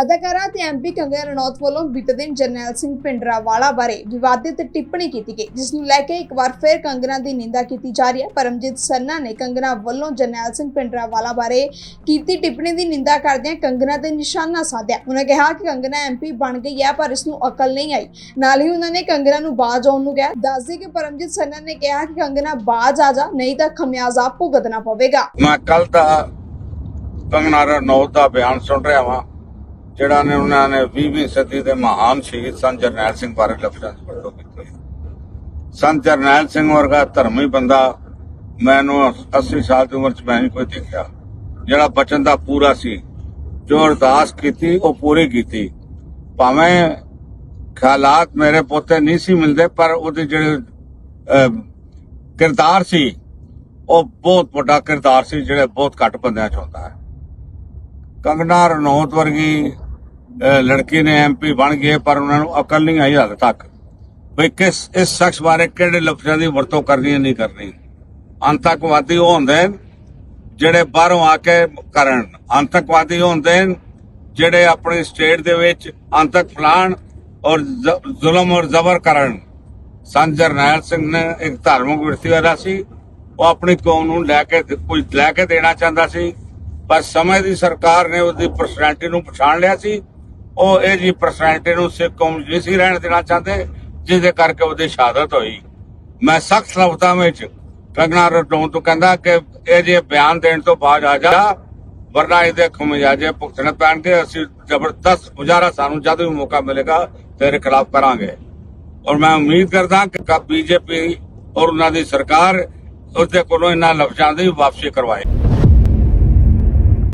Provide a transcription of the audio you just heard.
ਅਦਾਕਾਰਾ ਤੇ ਐਮਪੀ ਕੰਗਨਾ ਰਣੌਤ ਵੱਲੋਂ ਬੀਤੇ ਦਿਨ ਜਰਨੈਲ ਸਿੰਘ ਪਿੰਡਰਾਵਾਲਾ ਬਾਰੇ ਵਿਵਾਦਿਤ ਟਿੱਪਣੀ ਕੀਤੀ ਗਈ, ਜਿਸ ਨੂੰ ਲੈ ਕੇ ਇੱਕ ਵਾਰ ਫਿਰ ਕੰਗਨਾ ਦੀ ਨਿੰਦਾ ਕੀਤੀ ਜਾ ਰਹੀ ਹੈ। ਪਰਮਜੀਤ ਸਰਨਾ ਨੇ ਕੰਗਨਾ ਵੱਲੋਂ ਜਰਨੈਲ ਸਿੰਘ ਪਿੰਡਰਾਵਾਲਾ ਬਾਰੇ ਕੀਤੀ ਟਿੱਪਣੀ ਦੀ ਨਿੰਦਾ ਕਰਦਿਆਂ ਕੰਗਨਾ ਤੇ ਨਿਸ਼ਾਨਾ ਸਾਧਿਆ। ਉਹਨਾਂ ਕਿਹਾ ਕਿ ਕੰਗਨਾ ਐਮਪੀ ਬਣ ਗਈ ਹੈ, ਪਰ ਇਸ ਨੂੰ ਅਕਲ ਨਹੀਂ ਆਈ। ਨਾਲ ਹੀ ਉਹਨਾਂ ਨੇ ਕੰਗਨਾ ਨੂੰ ਬਾਜ ਆਉਣ ਨੂੰ ਕਿਹਾ। ਦੱਸਦੇ ਕਿ ਪਰਮਜੀਤ ਸਰਨਾ ਨੇ ਕਿਹਾ ਕਿ ਕੰਗਨਾ ਬਾਜ ਆ ਜਾ, ਨਹੀਂ ਤਾਂ ਖਮਿਆਜ਼ਾ ਭੁਗਤਣਾ ਪਵੇਗਾ। ਮੈਂ ਕੱਲ ਦਾ ਕੰਗਨਾ ਰਣੌਤ ਦਾ ਬਿਆਨ ਸੁਣ ਰਿਹਾ ਵਾਂ। ਜਿਹੜਾ ਨੇ ਉਹਨਾਂ ਨੇ 20ਵੀਂ ਸਦੀ ਦੇ ਮਹਾਨ ਸ਼ਹੀਦ ਸੰਤ ਜਰਨੈਲ ਸਿੰਘ ਬਾਰੇ ਲਫ਼ਜ਼ਾਂ ਚ ਵਰਤੋਂ ਕੀਤੀ ਸੰਤ ਜਰਨੈਲ ਸਿੰਘ ਵਰਗਾ ਧਰਮੀ ਬੰਦਾ ਮੈਨੂੰ 80 ਸਾਲ ਦੀ ਉਮਰ ਚ ਮੈਂ ਨਹੀਂ ਕੋਈ ਦੇਖਿਆ। ਜਿਹੜਾ ਬਚਨ ਦਾ ਪੂਰਾ ਸੀ, ਜੋ ਅਰਦਾਸ ਕੀਤੀ, ਉਹ ਪੂਰੀ ਕੀਤੀ। ਭਾਵੇਂ ਖਿਆਲਾਤ ਮੇਰੇ ਪੋਤੇ ਨਹੀਂ ਸੀ ਮਿਲਦੇ, ਪਰ ਉਹਦੇ ਜਿਹੜੇ ਕਿਰਦਾਰ ਸੀ, ਉਹ ਬਹੁਤ ਵੱਡਾ ਕਿਰਦਾਰ ਸੀ, ਜਿਹੜੇ ਬਹੁਤ ਘੱਟ ਬੰਦਿਆਂ 'ਚ ਹੁੰਦਾ ਹੈ। ਕੰਗਨਾ ਰਣੌਤ ਵਰਗੀ ਲੜਕੀ ਨੇ ਐਮਪੀ ਬਣ ਗਏ, ਪਰ ਉਹਨਾਂ ਨੂੰ ਅਕਲ ਨਹੀਂ ਆਈ ਹੱਦ ਤੱਕ। ਵੀ ਕਿਸ, ਇਸ ਸ਼ਖਸ ਬਾਰੇ ਕਿਹੜੇ ਲਫ਼ਜ਼ਾਂ ਦੀ ਵਰਤੋਂ ਕਰਨੀ ਹੈ, ਨਹੀਂ ਕਰਨੀ। ਅੰਤਕਵਾਦੀ ਉਹ ਹੁੰਦੇ ਨੇ ਜਿਹੜੇ ਬਾਹਰੋਂ ਆ ਕੇ ਕਰਨ। ਅੰਤਕਵਾਦੀ ਹੁੰਦੇ ਨੇ ਜਿਹੜੇ ਆਪਣੀ ਸਟੇਟ ਦੇ ਵਿੱਚ ਅੰਤਕ ਫਲਾਣ ਔਰ ਜ਼ੁਲਮ ਔਰ ਜ਼ਬਰ ਕਰਨ। ਸੰਤ ਜਰਨੈਲ ਸਿੰਘ ਨੇ ਇੱਕ ਧਾਰਮਿਕ ਵਿਰਤੀ ਵਾਲਾ ਸੀ। ਉਹ ਆਪਣੀ ਕੌਮ ਨੂੰ ਲੈ ਕੇ ਕੁਝ ਲੈ ਕੇ ਦੇਣਾ ਚਾਹੁੰਦਾ ਸੀ। ਪਰ ਸਮੇਂ ਦੀ ਸਰਕਾਰ ਨੇ ਉਹਦੀ ਪਰਸਨੈਲਿਟੀ ਨੂੰ ਪਛਾਣ ਲਿਆ ਸੀ। ਉਹ ਇਹ ਜੀ ਪਰਸਨੈਲਿਟੀ ਨੂੰ ਸਿੱਖ ਕੌਮ ਨਹੀਂ ਸੀ ਰਹਿਣ ਦੇਣਾ ਚਾਹੁੰਦੇ, ਜਿਹਦੇ ਕਰਕੇ ਉਹਦੀ ਸ਼ਹਾਦਤ ਹੋਈ। ਮੈਂ ਸਖਤ ਲਫ਼ਜ਼ਾਂ ਵਿੱਚ ਕੰਗਨਾ ਰਣੌਤ ਤੋਂ ਕਹਿੰਦਾ ਕਿ ਇਹ ਜੇ ਬਿਆਨ ਦੇਣ ਤੋਂ ਬਾਅਦ ਆ ਜਾ, ਵਰਨਾ ਇਹਦੇ ਖਮਿਆਜੇ ਭੁਗਤਣੇ ਪੈਣਗੇ, ਅਸੀਂ ਜ਼ਬਰਦਸਤ ਮੁਜ਼ਾਹਰਾ ਸਾਨੂੰ ਜਦ ਵੀ ਮੌਕਾ ਮਿਲੇਗਾ, ਤੇਰੇ ਖਿਲਾਫ ਕਰਾਂਗੇ। ਔਰ ਮੈਂ ਉਮੀਦ ਕਰਦਾ ਕਿ ਬੀਜੇਪੀ ਔਰ ਉਹਨਾਂ ਦੀ ਸਰਕਾਰ ਉਸਦੇ ਕੋਲੋਂ ਇਹਨਾਂ ਲਫ਼ਜ਼ਾਂ ਦੀ ਵਾਪਸੀ ਕਰਵਾਏ।